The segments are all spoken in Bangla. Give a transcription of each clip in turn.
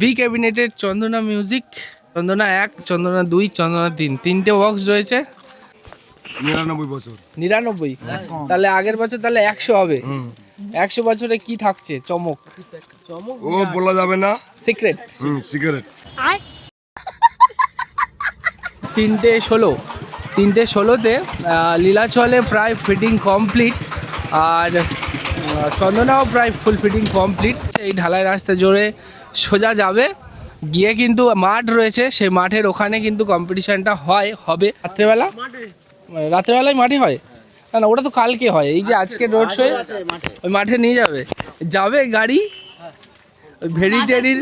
বি ক্যাবিনেটের চন্দনা মিউজিক চন্দনা এক চন্দনা দুই চন্দনা তিন। তিনটে বক্স রয়েছে। নিরানব্বই বছর। নিরানব্বই? তাহলে আগের বছর তাহলে একশো হবে। একশো বছরে কি থাকছে? চমক। ও বলা যাবে না? সিক্রেট। হুম সিগারেট। তিনটে ষোলো। তিনটে ষোলোতে লীলাচলে প্রায় ফিটিং কমপ্লিট আর চন্দনাও প্রায় ফুল ফিটিং কমপ্লিট এই ঢালাই রাস্তা জোরে সোজা যাবে। গিয়ে কিন্তু মাঠ রয়েছে, সেই মাঠের ওখানে কিন্তু কম্পিটিশানটা হয়, হবে। রাত্রেবেলা? রাত্রেবেলায় মাঠে হয়? না না, ওটা তো কালকে হয়। এই যে আজকে রোড শো ওই মাঠে নিয়ে যাবে। যাবে গাড়ি, ওই ভেরিটেরির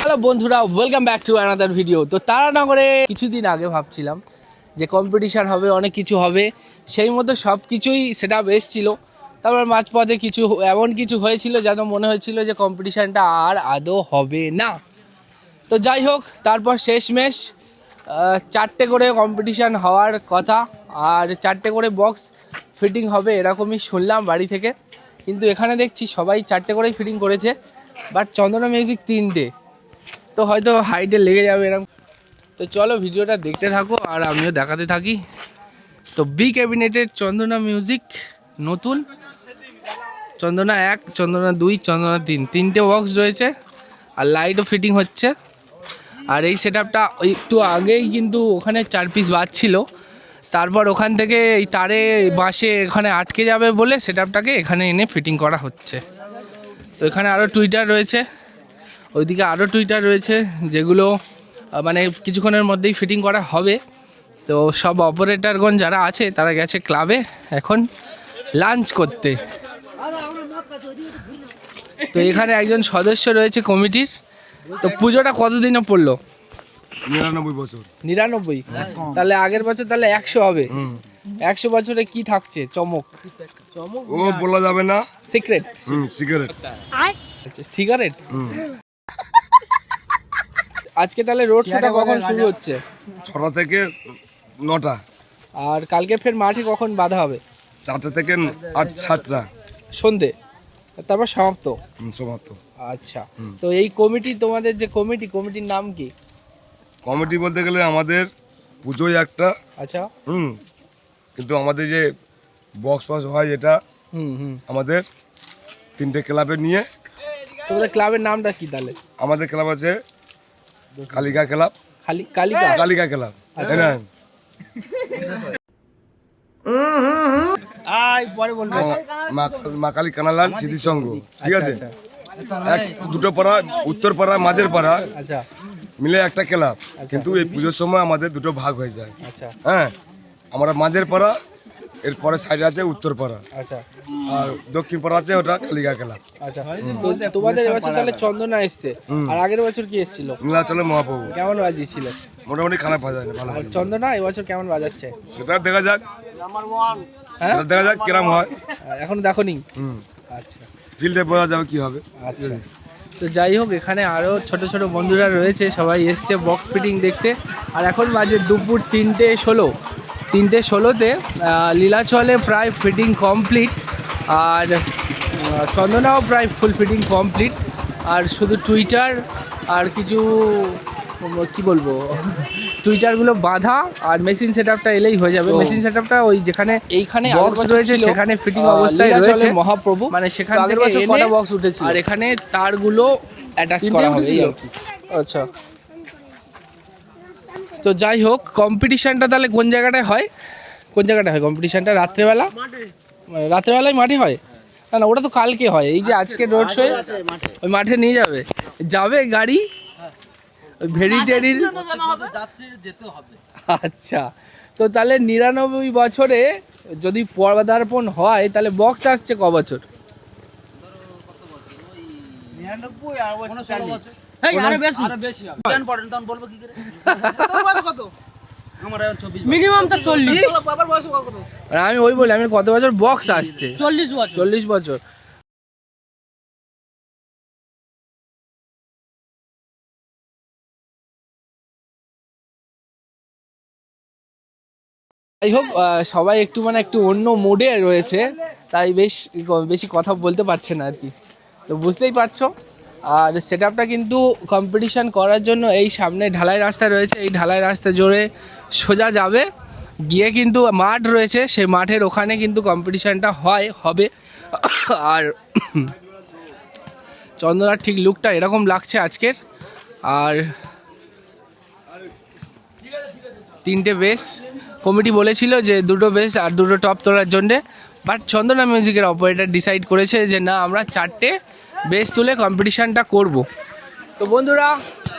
হ্যালো বন্ধুরা welcome back to another video তো তারানগরে কিছুদিন আগে ভাবছিলাম যে কম্পিটিশান হবে, অনেক কিছু হবে। সেই মতো সব কিছুই সেটা এসছিল। তারপর মাঝপথে কিছু এমন কিছু হয়েছিল যেন মনে হয়েছিল যে কম্পিটিশানটা আর আদৌ হবে না। তো যাই হোক, তারপর শেষমেশ চারটে করে কম্পিটিশান হওয়ার কথা আর চারটে করে বক্স ফিটিং হবে এরকমই শুনলাম বাড়ি থেকে। কিন্তু এখানে দেখছি সবাই চারটে করেই ফিটিং করেছে বাট চন্দনা মিউজিক তিনটে। তো হয়তো হাইটে লেগে যাবে এরকম। তো চলো ভিডিওটা দেখতে থাকো আর আমিও দেখাতে থাকি। তো বি ক্যাবিনেটের চন্দনা মিউজিক নতুন। চন্দনা এক, চন্দনা দুই, চন্দনা তিন। তিনটে বক্স রয়েছে আর লাইটও ফিটিং হচ্ছে। আর এই সেট আপটা একটু আগেই কিন্তু ওখানে চার পিস বাজছিল তারপর ওখান থেকে এই তারে বাসে এখানে আটকে যাবে বলে সেট আপটাকে এখানে এনে ফিটিং করা হচ্ছে। তো এখানে আরও টুইটার রয়েছে। ওইদিকে আরও টুইটার রয়েছে যেগুলো মানে কিছুক্ষণের মধ্যেই ফিটিং করা হবে। তো সব অপারেটরগণ যারা আছে তারা গেছে ক্লাবে এখন লাঞ্চ করতে। তো এখানে একজন সদস্য রয়েছে কমিটির। তো পুজোটা কতদিনে পড়ল? নিরানব্বই বছর। নিরানব্বই? তাহলে আগের বছর তাহলে একশো হবে। হুম। একশো বছরে কি থাকছে? চমক। ও বলা যাবে না। সিক্রেট। হুম সিগারেট। আচ্ছা সিগারেট? হুম। আজকে তাহলে রোড শোটা কখন শুরু হচ্ছে? ছটা থেকে নটা। আর কালকে ফের মাঠে কখন বাধা হবে? চারটা থেকে আট সাতটা। সন্ধে। তারপর সমাপ্ত? সমাপ্ত। আচ্ছা। তো এই কমিটি তোমাদের যে কমিটি কমিটির নাম কি? কমিটি বলতে গেলে আমাদের পুজোই একটা আচ্ছা। হুম কিন্তু আমাদের যে বক্স ফক্স হয় যেটা হুম হুম। আমাদের তিনটে ক্লাবে নিয়ে তোমাদের ক্লাবের নামটা কি তাহলে? আমাদের ক্লাব আছে কালিকা ক্লাব। খালি কালিকা? কালিকা ক্লাব তাই না মা- মা- মা কালী কানালাল স্মৃতি সংঘ। ঠিক আছে? এক দুটো পাড়া উত্তর পাড়া মাঝের পাড়া আচ্ছা। মিলে একটা ক্লাব। কিন্তু এই পুজোর সময় আমাদের দুটো ভাগ হয়ে যায়। আচ্ছা। হ্যাঁ? আমরা মাঝের পাড়া এরপরে সাইডে আছে উত্তর পাড়া। আচ্ছা। আর দক্ষিণ পাড়া আছে ওটা কালিকা ক্লাব। আচ্ছা। তোমাদের এবছর তাহলে চন্দনা এসছে। আর আগের বছর কি এসেছিল? নীলাচলে মহাপ্রভু। কেমন বাজিয়েছিল? মোটামুটি খারাপ বাজায় না ভালো আর চন্দনা এবছর কেমন বাজাচ্ছে? সেটা দেখা যাক। হ্যাঁ সেটা দেখা যাক কিরম হয়। এখনও দেখো নি আচ্ছা। ফিল্ডে বোঝা যাবে কি হবে। আচ্ছা। তো যাই হোক এখানে আরও ছোট ছোট বন্ধুরা রয়েছে সবাই এসছে বক্স ফিটিং দেখতে। আর এখন বাজে দুপুর তিনটে ষোলো। তিনটে ষোলোতে লীলাচলে প্রায় ফিটিং কমপ্লিট আর চন্দনাও প্রায় ফুল ফিটিং কমপ্লিট আর শুধু টুইটার আর কিছু কি বলব? টুইটারগুলো বাঁধা আর মেশিন সেটআপটা এলেই হয়ে যাবে। মেশিন সেটআপটা ওই যেখানে এইখানে বক্স রয়েছে সেখানে ফিটিং অবস্থায় রয়েছে। মহাপ্রভু। মানে সেখান থেকে কটা বক্স উঠেছে আর এখানে তারগুলো অ্যাটাচ করা হবে। আচ্ছা। তো যাই হোক কম্পিটিশনটা তাহলে কোন জায়গাটায় হয়? কোন জায়গাটায় হয় কম্পিটিশনটা রাত্রেবেলা? মানে রাত্রেবেলায় মাঠে হয়? না না ওটা তো কালকে হয়। এই যে আজকে রোড শো ওই মাঠে নিয়ে যাবে। যাবে গাড়ি? ওই ভেরিটেরির আচ্ছা। তো তাহলে নিরানব্বই বছরে যদি পদার্পণ হয় তাহলে বক্স আসছে ক বছর? মিনিমাম তো চল্লিশ। আর আমি ওই বলি আমি কত বছর বক্স আসছে? চল্লিশ বছর। চল্লিশ বছর। যাই হোক সবাই একটু মানে একটু অন্য মোডে রয়েছে, তাই বেশ বেশি কথা বলতে পারছে না আর কি। তো বুঝতেই পারছ। আর সেট আপটা কিন্তু কম্পিটিশান করার জন্য এই সামনে ঢালাই রাস্তা রয়েছে। এই ঢালাই রাস্তা জোরে সোজা যাবে। গিয়ে কিন্তু মাঠ রয়েছে। সেই মাঠের ওখানে কিন্তু কম্পিটিশানটা হয়, হবে। আর চন্দনার ঠিক লুকটা এরকম লাগছে আজকের। আর তিনটে বেস কমিটি বলেছিল যে দুটো বেস আর দুটো টপ তোলার জন্যে বাট চন্দনা মিউজিকের অপারেটর ডিসাইড করেছে যে না, আমরা চারটে বেস তুলে কম্পিটিশানটা করব। তো বন্ধুরা,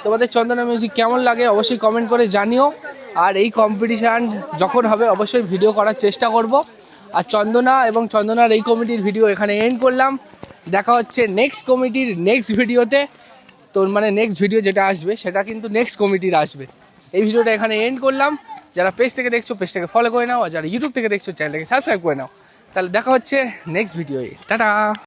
তোমাদের চন্দনা মিউজিক কেমন লাগে অবশ্যই কমেন্ট করে জানিও। আর এই কম্পিটিশান যখন হবে, অবশ্যই ভিডিও করার চেষ্টা করব। আর চন্দনা এবং চন্দনার এই কমিটির ভিডিও এখানে এন্ড করলাম। দেখা হচ্ছে নেক্সট কমিটির নেক্সট ভিডিওতে তোর মানে নেক্সট ভিডিও যেটা আসবে, সেটা কিন্তু নেক্সট কমিটির আসবে। এই ভিডিওটা এখানে এন্ড করলাম। যারা পেজ থেকে দেখছ পেজটাকে ফলো করে নাও, আর যারা ইউটিউব থেকে দেখছ চ্যানেলটাকে সাবস্ক্রাইব করে নাও। তাহলে দেখা হচ্ছে নেক্সট ভিডিওয়ে টাটা!